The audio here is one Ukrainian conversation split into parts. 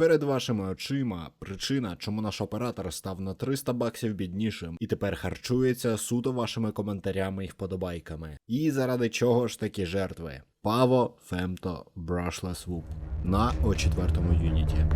Перед вашими очима причина, чому наш оператор став на 300 баксів біднішим і тепер харчується суто вашими коментарями і вподобайками. І заради чого ж такі жертви? Паво Фемто Брашлес Вуп на О4 юніті.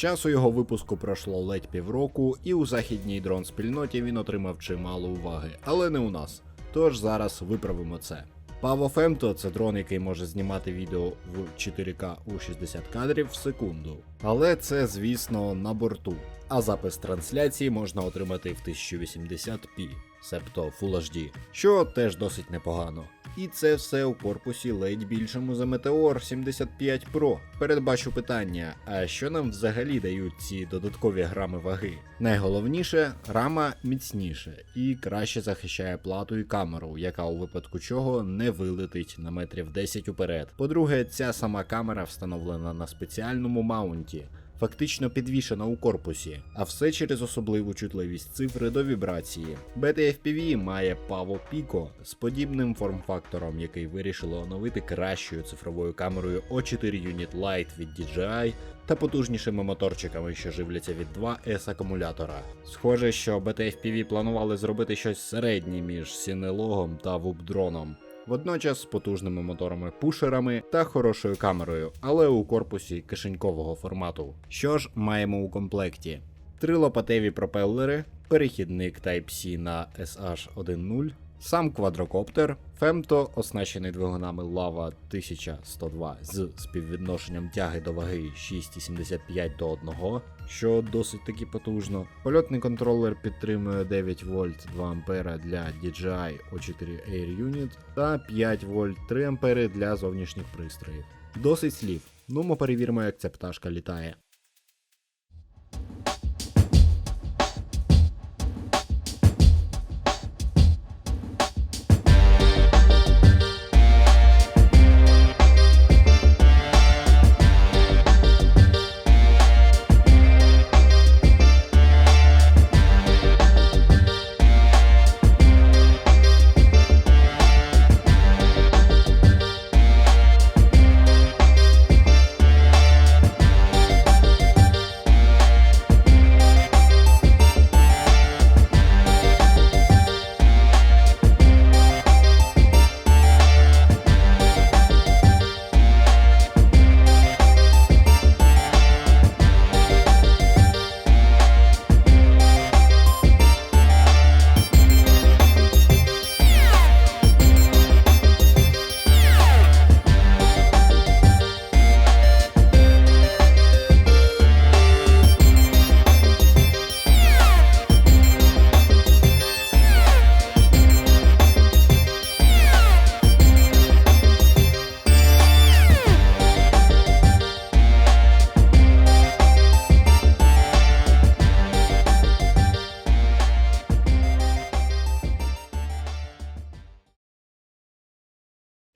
Часу його випуску пройшло ледь півроку, і у західній дрон спільноті він отримав чимало уваги, але не у нас. Тож зараз виправимо це. Pavo Femto – це дрон, який може знімати відео в 4К у 60 кадрів в секунду. Але це, звісно, на борту. А запис трансляції можна отримати в 1080p, себто Full HD, що теж досить непогано. І це все у корпусі ледь більшому за Meteor 75 Pro. Передбачу питання: а що нам взагалі дають ці додаткові грами ваги? Найголовніше, рама міцніше і краще захищає плату і камеру, яка у випадку чого не вилетить на метрів 10 уперед. По-друге, ця сама камера встановлена на спеціальному маунті. Фактично підвішена у корпусі, а все через особливу чутливість цифри до вібрації. BTFPV має Pavo Pico з подібним форм-фактором, який вирішили оновити кращою цифровою камерою O4 Unit Lite від DJI та потужнішими моторчиками, що живляться від 2S акумулятора. Схоже, що BTFPV планували зробити щось середнє між Сінелогом та вупдроном. Водночас з потужними моторами-пушерами та хорошою камерою, але у корпусі кишенькового формату. Що ж маємо у комплекті? Три лопатеві пропелери, перехідник Type-C на SH1.0, сам квадрокоптер, Femto, оснащений двигунами Lava 1102 з співвідношенням тяги до ваги 6,75 до 1, що досить таки потужно. Польотний контролер підтримує 9 вольт 2 ампера для DJI O4 Air Unit та 5 вольт 3 ампери для зовнішніх пристроїв. Досить слів. Ну, ми перевіримо, як ця пташка літає.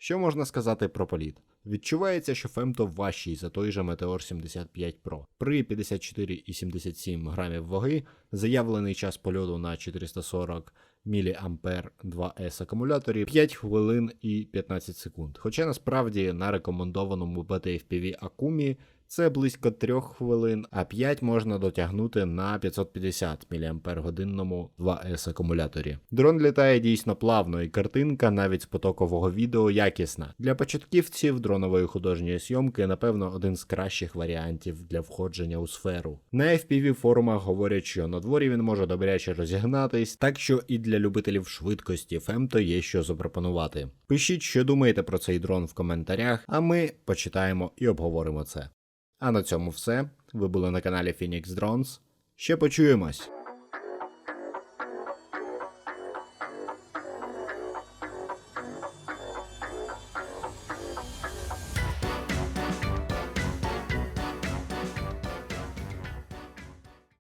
Що можна сказати про політ? Відчувається, що Фемто важчий за той же Meteor 75 Pro. При 54,77 грамів ваги заявлений час польоту на 440 мА 2С акумуляторі 5 хвилин і 15 секунд. Хоча насправді на рекомендованому BTFPV Акумі це близько 3 хвилин, а 5 можна дотягнути на 550 мАч 2С акумуляторі. Дрон літає дійсно плавно, і картинка навіть з потокового відео якісна. Для початківців дронової художньої зйомки, напевно, один з кращих варіантів для входження у сферу. На FPV форумах говорять, що на дворі він може добряче розігнатись, так що і для любителів швидкості Фемто є що запропонувати. Пишіть, що думаєте про цей дрон в коментарях, а ми почитаємо і обговоримо це. А на цьому все. Ви були на каналі Phoenix Drones. Ще почуємось!